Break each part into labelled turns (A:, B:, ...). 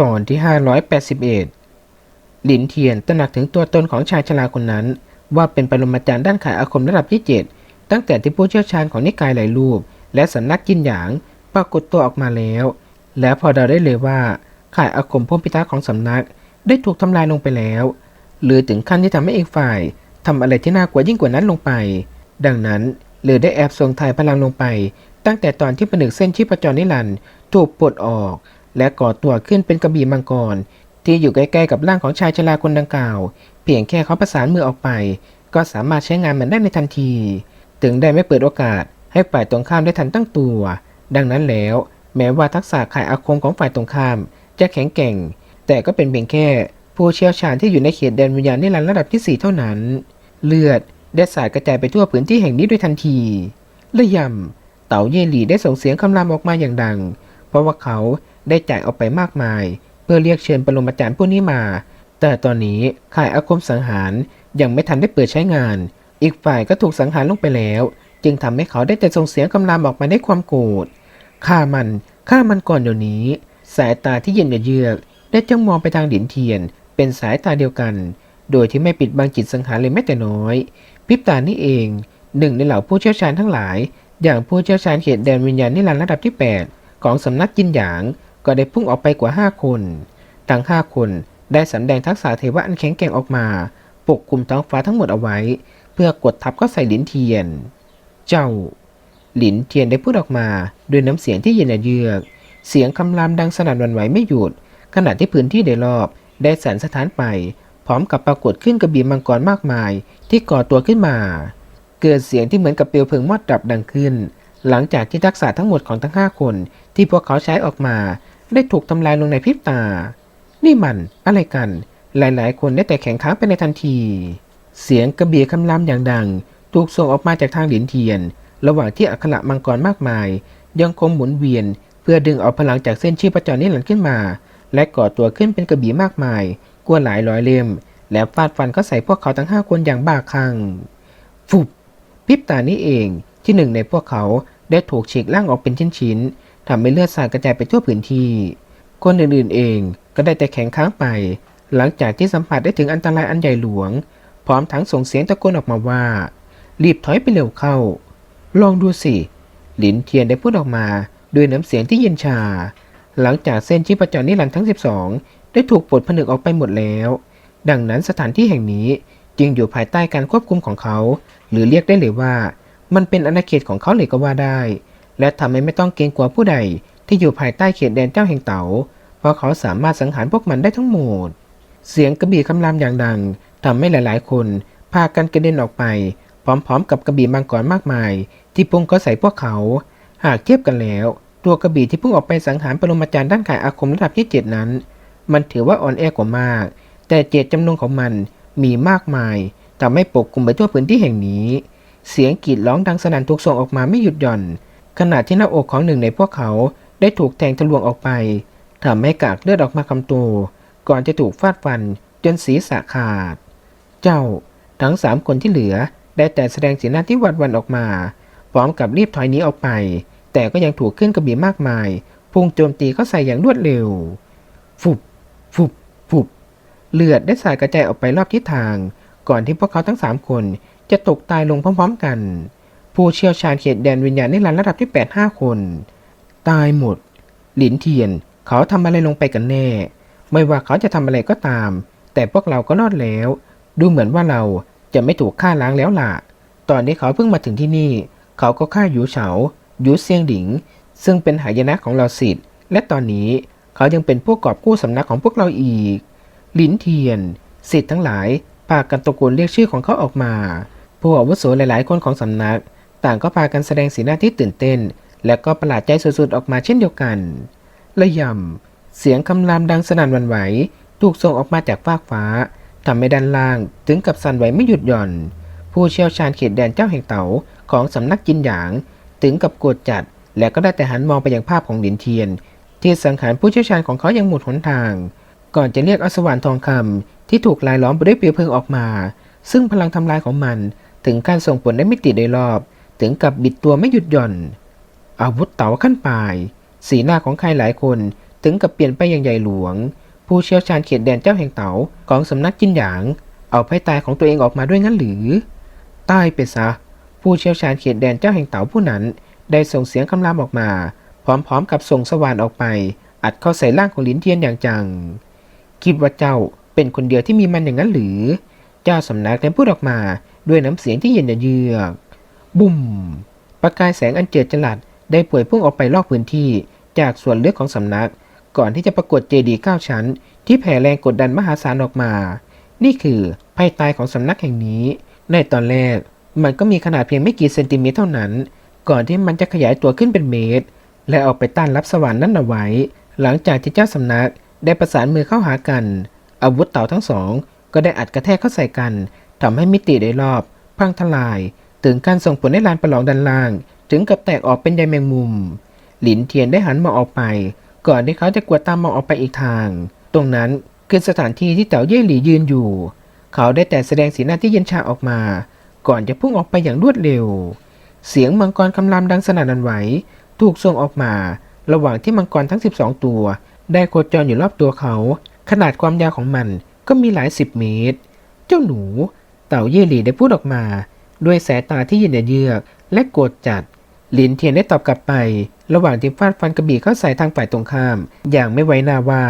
A: ตอนที่ 581 หลินเทียนตระหนักถึงตัวตนของชายชราคนนั้น ว่าเป็นปรมาจารย์ด้านขายอาคมระดับที่เจ็ดตั้งแต่ที่ผู้เชี่ยวชาญของนิกายหลายรูป และสำนักจินหยางปรากฏตัวออกมาแล้ว และพอเดาได้เลยว่าขายอาคมพ้นพิทักษ์ของสำนัก ได้ถูกทำลายลงไปแล้ว หรือถึงขั้นที่ทำให้อีกฝ่ายทำอะไรที่น่ากลัวยิ่งกว่านั้นลงไป ดังนั้นเลยได้แอบส่งถ่ายพลังลงไป ตั้งแต่ตอนที่ผนึกเส้นชีพจรนิรันดร์ถูกปลดออก และก่อตัวขึ้นเป็นกระบี่มังกร ที่อยู่ใกล้ๆกับร่างของชายชราคนดังกล่าว เพียงแค่เขาประสานมือออกไป ก็สามารถใช้งานมันได้ในทันที ถึงได้ไม่เปิดโอกาสให้ฝ่ายตรงข้ามได้ทันตั้งตัว ดังนั้นแล้ว แม้ว่าทักษะขายอาคมของฝ่ายตรงข้าม จะแข็งแกร่ง แต่ก็เป็นเพียงแค่ผู้เชี่ยวชาญที่อยู่ในเขตแดนวิญญาณนิรันดร์ระดับที่ 4 เท่านั้น เลือดได้สาดกระจายไปทั่วพื้นที่แห่งนี้ด้วยทันทีและยำเต่าเย่หลีได้ส่งเสียงคำรามออกมาอย่างดัง เพราะว่าเขา ได้จ่ายออกไปมากมาย เพื่อเรียกเชิญปรมาจารย์ผู้นี้มา แต่ตอนนี้ข่ายอาคมสังหารยังไม่ทันได้เปิดใช้งาน อีกฝ่ายก็ถูกสังหารลงไปแล้ว จึงทำให้เขาได้แต่ส่งเสียงคำรามออกมาด้วยความโกรธฆ่ามันฆ่ามันก่อนเดี๋ยวนี้ สายตาที่เย็นเยือกได้จ้องมองไปทางดินเทียน เป็นสายตาเดียวกัน โดยที่ไม่ปิดบังจิตสังหารเลยแม้แต่น้อยพริบตานี่เองหนึ่งในเหล่าผู้เชี่ยวชาญทั้งหลาย อย่างผู้เชี่ยวชาญเขตแดนวิญญาณนิรันดร์ระดับที่ 8 ของสำนักจินหยาง ก็ได้พุ่งออกไปกว่า 5 คน ทั้ง 5 คนได้สำแดงทักษะเทวะอันแข็งแกร่งออกมา ปกคลุมท้องฟ้าทั้งหมดเอาไว้ เพื่อกดทับเข้าใส่หลินเทียน เจ้า หลินเทียนได้พูดออกมาด้วยน้ำเสียงที่เย็นเยือก เสียงคำรามดังสนั่นวันไหวไม่หยุด ขณะที่พื้นที่โดยรอบได้สั่นสะท้านไป พร้อมกับปรากฏขึ้นกระบี่มังกรมากมาย ที่ก่อตัวขึ้นมา เกิดเสียงที่เหมือนกับเปลวเพลิงมอดดับดังขึ้น หลังจากที่ทักษะทั้งหมดของทั้งห้าคนที่พวกเขาใช้ออกมา ได้ถูกทำลายลงในพริบตา นี่มันอะไรกัน หลายๆ คนได้แต่แข็งค้างไปในทันที เสียงกระบี่คำรามอย่างดัง ถูกส่งออกมาจากทางหลินเทียน ระหว่างที่อัคระมังกรมากมาย ยังคงหมุนเวียน เพื่อดึงเอาพลังจากเส้นชีพจรนิรันดร์ขึ้นมา และก่อตัวขึ้นเป็นกระบี่มากมายกว่าหลายร้อยเล่ม และฟาดฟันเขาใส่พวกเขาทั้งห้าคนอย่างบ้าคลั่งฟุบพิบตานี้เองที่หนึ่งในพวกเขาได้ถูกฉีกล่างออกเป็นชิ้นๆ ทำให้เลือดสาดกระจายไปทั่วพื้นที่ คนอื่นๆเองก็ได้แต่แข็งค้างไป หลังจากที่สัมผัสได้ถึงอันตรายอันใหญ่หลวง พร้อมทั้งส่งเสียงตะโกนออกมาว่า รีบถอยไปเร็วเข้า ลองดูสิ หลินเทียนได้พูดออกมาด้วยน้ำเสียงที่เย็นชา หลังจากเส้นชีพจรนิรันดร์ทั้ง 12 ได้ถูกปลดผนึกออกไปหมดแล้ว ดังนั้นสถานที่แห่งนี้จึงอยู่ภายใต้การควบคุมของเขา หรือเรียกได้เลยว่า มันเป็นอาณาเขตของเขาเลยก็ว่าได้ และทำให้ไม่ต้องเกรงกลัวผู้ใดที่อยู่ภายใต้เขตแดนเจ้าแห่งเต๋าเพราะเขาสามารถสังหารพวกมันได้ทั้งหมด เสียงกระบี่คำรามอย่างดังทำให้หลายๆ คนพากันกระเด็นออกไป พร้อมๆ กับกระบี่มังกรมากมาย ที่พุ่งเข้าใส่พวกเขา หากเทียบกันแล้ว ตัวกระบี่ที่พุ่งออกไปสังหารปรมาจารย์ด้านขายอาคมระดับที่เจ็ดนั้น มันถือว่าอ่อนแอกว่ามาก แต่เจตจำนงของมันมีมากมายทำให้ปกคลุมไปทั่วพื้นที่แห่งนี้ เสียงกรีดร้องดังสนั่นถูกส่งออกมาไม่หยุดหย่อน ขณะที่หน้าอกของหนึ่งในพวกเขาได้ถูกแทงทะลวงออกไปทำให้กากเลือดออกมาคำตัวก่อนจะถูกฟาดฟันจนศีรษะขาด เจ้าทั้งสามคนที่เหลือได้แต่แสดงสีหน้าที่หวัดหวันออกมา พร้อมกับรีบถอยหนีออกไป แต่ก็ยังถูกขึ้นกระบี่มากมาย พุ่งโจมตีเข้าใส่อย่างรวดเร็ว ฟุบ ฟุบ ฟุบ เลือดได้สาดกระจายออกไปรอบทิศทาง ก่อนที่พวกเขาทั้งสามคนจะตกตายลงพร้อม ๆ กัน ผู้เชี่ยวชาญเขตแดนวิญญาณในรันระดับที่8ปดห้าคน ตายหมด หลินเทียน เขาทำอะไรลงไปกันแน่ ไม่ว่าเขาจะทำอะไรก็ตาม แต่พวกเราก็รอดแล้ว ดูเหมือนว่าเราจะไม่ถูกฆ่าล้างแล้วล่ะ ตอนนี้เขาเพิ่งมาถึงที่นี่ เขาก็ฆ่าหยูเฉาหยูเซียงหลิง ซึ่งเป็นหายนะของเราสิทธิ์ และตอนนี้เขายังเป็นผู้กอบกู้สำนักของพวกเราอีก หลินเทียนสิทธิ์ทั้งหลายพากันตะโกนเรียกชื่อของเขาออกมา ผู้อาวุโสหลายๆ คนของสำนัก ต่างก็พากันแสดงสีหน้าที่ตื่นเต้น และก็ประหลาดใจสุดๆออกมาเช่นเดียวกันระยำเสียงคำรามดังสนั่นหวันไหว ถูกส่งออกมาจากฟากฟ้าทำให้ด้านล่างถึงกับสั่นไหวไม่หยุดหย่อน ผู้เชี่ยวชาญเขตแดนเจ้าแห่งเต๋าของสำนักจินหยาง ถึงกับโกรธจัด และก็ได้แต่หันมองไปยังภาพของหลินเทียน ที่สังหารผู้เชี่ยวชาญของเขาอย่างหมดหนทาง ก่อนจะเรียกอสวรรค์ทองคำที่ถูกลายล้อมไปด้วยเปลวเพลิงออกมา ซึ่งพลังทำลายของมันถึงการส่งผลในมิติโดยรอบ ถึงกับบิดตัวไม่หยุดหย่อน อาวุธเต๋าขั้นปลาย สีหน้าของใครหลายคนถึงกับเปลี่ยนไปอย่างใหญ่หลวง ผู้เชี่ยวชาญเขตแดนเจ้าแห่งเต๋าของสำนักจินหยาง เอาไพ่ตายของตัวเองออกมาด้วยงั้นหรือตายไปซะ ผู้เชี่ยวชาญเขตแดนเจ้าแห่งเต๋าผู้นั้น ได้ส่งเสียงคำรามออกมา พร้อมๆ กับส่งสว่านออกไป อัดเข้าใส่ร่างของหลินเทียนอย่างจัง คิดว่าเจ้าเป็นคนเดียวที่มีมันอย่างนั้นหรือ เจ้าสำนักได้พูดออกมาด้วยน้ำเสียงที่เย็นเยือก บุ่ม ประกายแสงอันเจิดจรัสได้ป่วยพุ่งออกไปรอบพื้นที่ จากส่วนลึกของสำนัก ก่อนที่จะปรากฏเจดีย์เก้าชั้น ที่แผ่แรงกดดันมหาศาลออกมา นี่คือภัยตายของสำนักแห่งนี้ ในตอนแรก มันก็มีขนาดเพียงไม่กี่เซนติเมตรเท่านั้น ก่อนที่มันจะขยายตัวขึ้นเป็นเมตร และออกไปต้านรับสวรรค์นั้นเอาไว้ หลังจากที่เจ้าสำนักได้ประสานมือเข้าหากัน อาวุธเต่าทั้งสอง ก็ได้อัดกระแทกเข้าใส่กันทำให้มิติโดยรอบ พังทลาย ถึงการส่งผลให้ลานประลองด้านล่าง ถึงกับแตกออกเป็นใยแมงมุม หลินเทียนได้หันมองออกไป ก่อนที่เขาจะกวดตามมองออกไปอีกทาง ตรงนั้นคือสถานที่ที่เต๋าเย่หลี่ยืนอยู่ เขาได้แต่แสดงสีหน้าที่เย็นชาออกมา ก่อนจะพุ่งออกไปอย่างรวดเร็ว เสียงมังกรคำรามดังสนั่นหวันไหว ถูกส่งออกมา ระหว่างที่มังกรทั้ง 12 ตัว ได้โคจรอยู่รอบตัวเขา ขนาดความยาวของมันก็มีหลายสิบเมตร เจ้าหนู เต่าเย่หลี่ได้พูดออกมา ด้วยสายตาที่เย็นเยือก และโกรธจัด หลินเทียนได้ตอบกลับไป ระหว่างที่ฟาดฟันกระบี่เข้าใส่ทางฝ่ายตรงข้าม อย่างไม่ไว้หน้าว่า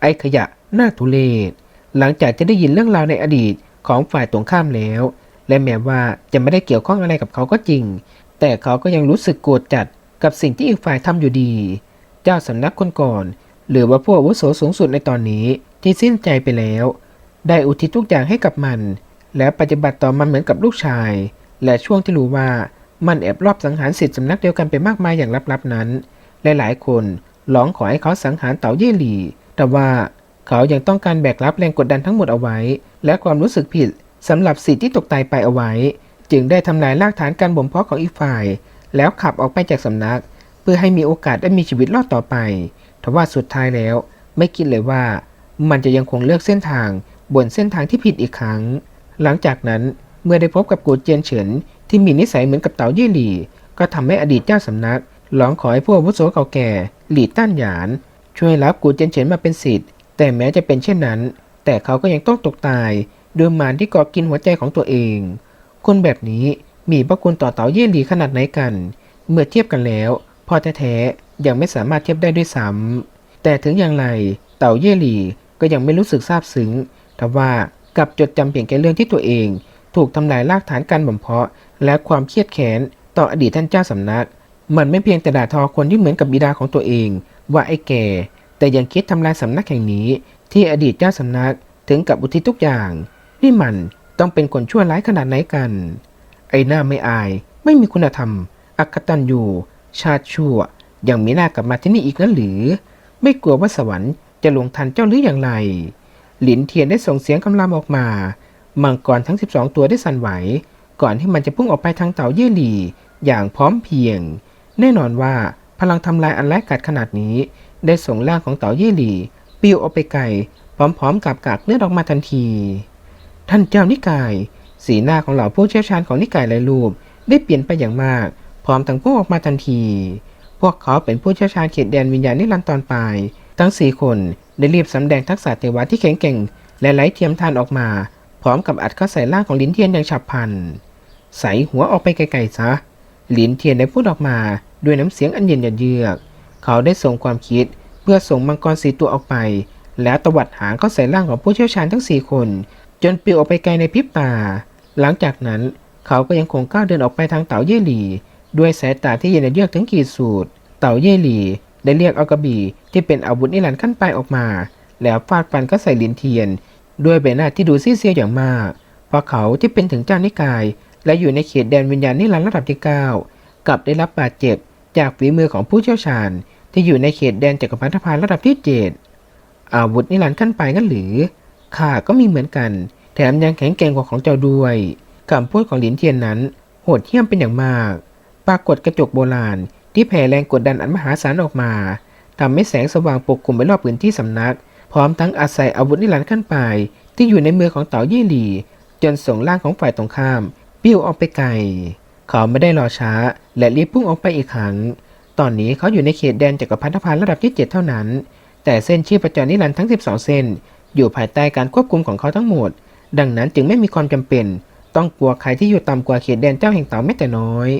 A: ไอ้ขยะหน้าทุเลศหลังจากจะได้ยินเรื่องราวในอดีตของฝ่ายตรงข้ามแล้ว และแม้ว่าจะไม่ได้เกี่ยวข้องอะไรกับเขาก็จริง แต่เขาก็ยังรู้สึกโกรธจัดกับสิ่งที่อีกฝ่ายทำอยู่ดี เจ้าสำนักคนก่อน หรือว่าผู้อาวุโสสูงสุดในตอนนี้ที่สิ้นใจไปแล้ว ได้อุทิศทุกอย่างให้กับมัน และปฏิบัติต่อมันเหมือนกับลูกชาย และช่วงที่รู้ว่ามันแอบรอบสังหารสิทธิสำนักเดียวกันไปมากมายอย่างลับๆนั้นหลายๆคนร้องขอให้เขาสังหารเต่าเย่หลี่ แต่ว่าเขายังต้องการแบกรับแรงกดดันทั้งหมดเอาไว้ และความรู้สึกผิดสำหรับสิทธิ์ที่ตกตายไปเอาไว้ จึงได้ทำลายรากฐานการบ่มเพาะของอีกฝ่าย แล้วขับออกไปจากสำนัก เพื่อให้มีโอกาสได้มีชีวิตรอดต่อไปทว่าสุดท้ายแล้วไม่คิดเลยว่า มันจะยังคงเลือกเส้นทางบนเส้นทางที่ผิดอีกครั้ง หลังจากนั้นเมื่อได้พบกับกูเจียนเฉินที่มีนิสัยเหมือนกับเต๋ายี่หลี่ ก็ทำให้อดีตเจ้าสำนักร้องขอให้ผู้อาวุโสเก่าแก่ หลี่ต้านหยาน ช่วยรับกูเจียนเฉินมาเป็นศิษย์แต่แม้จะเป็นเช่นนั้น แต่เขาก็ยังต้องตกตายด้วยมารที่เกาะกินหัวใจของตัวเอง คนแบบนี้มีพระคุณต่อเต๋าเยี่หลี่ขนาดไหนกัน เมื่อเทียบกันแล้ว พอแท้ๆยังไม่สามารถเทียบได้ด้วยซ้ำแต่ถึงอย่างไรเต่าเยี่หลี่ก็ยังไม่รู้สึกซาบซึ้งทว่า กับจดจำเพียงแค่เรื่องที่ตัวเอง ถูกทำลายรากฐานการบ่มเพาะ และความเครียดแค้นต่ออดีตท่านเจ้าสำนัก มันไม่เพียงแต่ด่าทอคนที่เหมือนกับบิดาของตัวเอง ว่าไอ้แก่ แต่ยังคิดทำลายสำนักแห่งนี้ ที่อดีตเจ้าสำนักถึงกับอุทิศทุกอย่าง นี่มันต้องเป็นคนชั่วร้ายขนาดไหนกัน ไอ้หน้าไม่อาย ไม่มีคุณธรรม อักตันอยู่ ชาติชั่ว ยังมีหน้ากลับมาที่นี่อีกนั้นหรือ ไม่กลัวว่าสวรรค์จะลงทันเจ้าหรืออย่างไร หลินเทียนได้ส่งเสียงคำรามออกมา มังกรทั้ง 12 ตัวได้สั่นไหว ก่อนที่มันจะพุ่งออกไปทางเต่าเย่หลี่ อย่างพร้อมเพียง แน่นอนว่าพลังทำลายอันแร้ายกาจขนาดนี้ ได้ส่งร่างของเต่าเย่หลี่ปิวออกไปไกล พร้อมๆ กับกากเลือดออกมาทันที ท่านเจ้านิกาย สีหน้าของเหล่าผู้เชี่ยวชาญของนิกายหลายรูป ได้เปลี่ยนไปอย่างมาก พร้อมทั้งพุ่งออกมาทันที พวกเขาเป็นผู้เชี่ยวชาญเขตแดนวิญญาณนิรันดร์ตอนปลายทั้งสี่คน ได้รีบสำแดงทักษะเทวะที่แข็งแกร่งและไร้เทียมทานออกมา พร้อมกับอัดเข้าใส่ร่างของลินเทียนอย่างฉับพลัน ใส่หัวออกไปไกลๆซะลินเทียนได้พูดออกมาด้วยน้ำเสียงอันเย็นเยือก เขาได้ส่งความคิดเพื่อส่งมังกรสีตัวออกไป แล้วตวัดหางเข้าใส่ร่างของผู้เชี่ยวชาญทั้งสี่คน จนปลิวออกไปไกลในพริบตา หลังจากนั้นเขาก็ยังคงก้าวเดินออกไปทางเต่าเย่หลี ด้วยสายตาที่เย็นเยือกถึงขีดสุดเต่าเย่หลี ได้เรียกเอากระบี่ที่เป็นอาวุธนิรันดร์ขั้นปลายออกมา แล้วฟาดฟันก็ใส่ลินเทียน ด้วยใบหน้าที่ดูซีเซียอย่างมากเพราะเขาที่เป็นถึงเจ้านิกาย และอยู่ในเขตแดนวิญญาณนิรันดร์ระดับที่ 9 กลับได้รับบาดเจ็บ จากฝีมือของผู้เชี่ยวชาญ ที่อยู่ในเขตแดนจักรพรรดิพานระดับที่ 7 อาวุธนิรันดร์ขั้นปลายกันหรือข้าก็มีเหมือนกัน แถมยังแข็งแกร่งกว่าของเจ้าด้วยคำพูดของหลินเทียนนั้นโหดเหี้ยมเป็นอย่างมาก ปรากฏกระจกโบราณ ที่แผ่แรงกดดันอันมหาศาลออกมาทำให้แสงสว่างปกคลุมไปรอบพื้นที่สำนัก พร้อมทั้งอาศัยอาวุธนิรันดร์ขั้นปลายที่อยู่ในมือของเต่าเย่หลี จนส่งร่างของฝ่ายตรงข้าม ปิ้วออกไปไกล เขาไม่ได้รอช้า และรีบพุ่งออกไปอีกครั้ง ตอนนี้เขาอยู่ในเขตแดนจักรพรรดิพานระดับที่7เท่านั้น แต่เส้นชีพจรนิรันดร์ทั้ง 12 เส้น อยู่ภายใต้การควบคุมของเขาทั้งหมด ดังนั้นจึงไม่มีความจำเป็น ต้องกลัวใครที่อยู่ต่ำกว่าเขตแดนเจ้าแห่งเต่าแม้แต่น้อย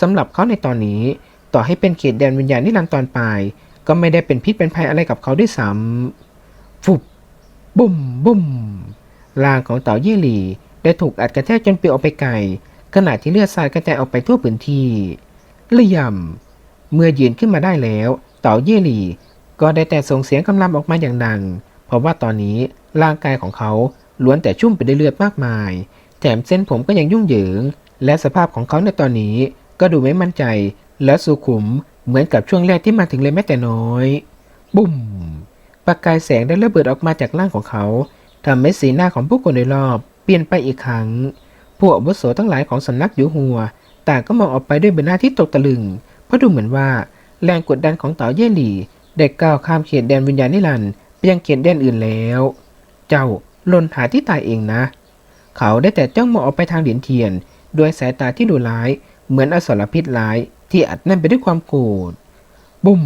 A: สำหรับเขาในตอนนี้ ต่อให้เป็นเขตแดนวิญญาณนิรันดร์ตอนปลาย ก็ไม่ได้เป็นพิษเป็นภัยอะไรกับเขาด้วยซ้ำฟุบบุ่มบุ่มร่างของเต่าเย่หลีได้ถูกอัดกระแทกจนเปลิวออกไปไกลขณะที่เลือดสาดกระจายออกไปทั่วพื้นที่ระยำเมื่อยืนขึ้นมาได้แล้ว เต่าเย่หลีก็ได้แต่ส่งเสียงคำรามออกมาอย่างดัง เพราะว่าตอนนี้ร่างกายของเขาล้วนแต่ชุ่มไปด้วยเลือดมากมาย แถมเส้นผมก็ยังยุ่งเหยิง และสภาพของเขาในตอนนี้ก็ดูไม่มั่นใจ และสุขุมเหมือนกับช่วงแรกที่มาถึงเลยแม้แต่น้อย บุ่มประกายแสงได้ระเบิดออกมาจากร่างของเขาทำให้สีหน้าของผู้คนโดยรอบ เปลี่ยนไปอีกครั้งผู้อาวุโสทั้งหลายของสำนักยูหัวต่างก็มองออกไปด้วยใบหน้าที่ตกตะลึง เพราะดูเหมือนว่าแรงกดดันของเต๋าเย่หลี่ได้ก้าวข้ามเขตแดนวิญญาณนิรันดร์ไปยังเขตแดนอื่นแล้ว เจ้าลนหาที่ตายเองนะ เขาได้แต่จ้องมองออกไปทางเหรียญเทียน ด้วยสายตาที่ดุร้าย เหมือนอสรพิษร้าย ที่อัดแน่นไปด้วยความโกรธบุ้ม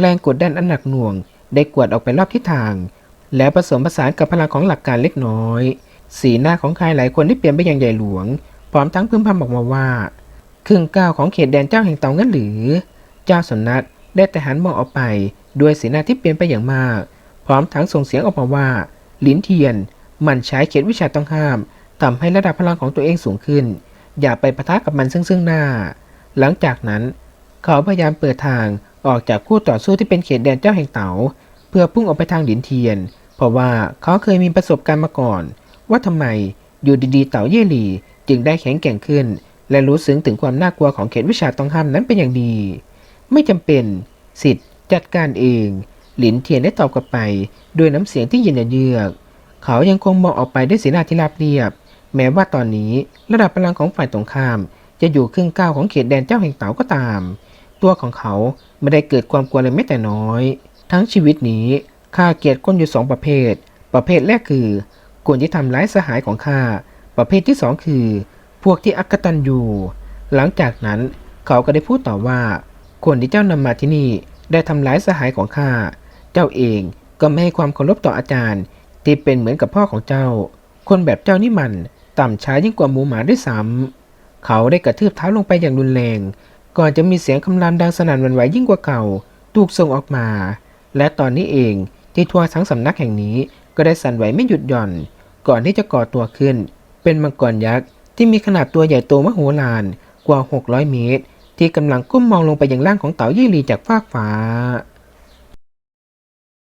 A: แรงกดดันอันหนักหน่วง ได้กวดออกไปรอบทิศทาง แล้วผสมผสานกับพลังของหลักการเล็กน้อย สีหน้าของใครหลายคนได้เปลี่ยนไปอย่างใหญ่หลวง พร้อมทั้งพึมพำออกมาว่าครึ่งก้าวของเขตแดนเจ้าแห่งเตางั้นหรือ เจ้าสำนักได้แต่หันมองออกไป ด้วยสีหน้าที่เปลี่ยนไปอย่างมาก พร้อมทั้งส่งเสียงออกมาว่า ลิ้นเทียน มันใช้เขตวิชาต้องห้ามทำให้ระดับพลังของตัวเองสูงขึ้น อย่าไปปะทะกับมันซึ่งซึ่งหน้า หลังจากนั้น เขาพยายามเปิดทางออกจากคู่ต่อสู้ที่เป็นเขตแดนเจ้าแห่งเต๋าเพื่อพุ่งออกไปทางหลินเทียน เพราะว่าเขาเคยมีประสบการณ์มาก่อน ว่าทำไมอยู่ดีๆ เต๋าเย่หลีจึงได้แข็งแกร่งขึ้น และรู้ซึ้งถึงความน่ากลัวของเขตวิชาต้องห้ามนั้นเป็นอย่างดี ไม่จำเป็นสิทธิ์จัดการเอง หลินเทียนได้ตอบกลับไปด้วยน้ำเสียงที่เย็นเยือก เขายังคงมองออกไปด้วยสีหน้าที่ราบเรียบ แม้ว่าตอนนี้ระดับพลังของฝ่ายตรงข้าม จะอยู่ครึ่งก้าวของเขตแดนเจ้าแห่งเต๋าก็ตาม ตัวของเขาไม่ได้เกิดความกลัวเลยแม้แต่น้อย ทั้งชีวิตนี้ข้าเกลียดคนอยู่สองประเภท ประเภทแรกคือ คนที่ทำร้ายสหายของข้า ประเภทที่สองคือ พวกที่อักตันอยู่ หลังจากนั้นเขาก็ได้พูดต่อว่า คนที่เจ้านำมาที่นี่ได้ทำร้ายสหายของข้า เจ้าเองก็ไม่ให้ความเคารพต่ออาจารย์ ที่เป็นเหมือนกับพ่อของเจ้า คนแบบเจ้านี่มัน ต่ำช้ายิ่งกว่าหมูหมาด้วยซ้ำ เขาได้กระทืบเท้าลงไปอย่างรุนแรง ก่อนจะมีเสียงคำรามดังสนั่นวันไหวยิ่งกว่าเก่า ถูกส่งออกมา และตอนนี้เองที่ทั่วทั้งสำนักแห่งนี้ก็ได้สั่นไหวไม่หยุดหย่อน ก่อนที่จะก่อตัวขึ้น เป็นมังกรยักษ์ที่มีขนาดตัวใหญ่โตมโหฬารกว่า 600 เมตร ที่กำลังก้มมองลงไปยังร่างของเต๋ายี่หลีจากฟากฟ้า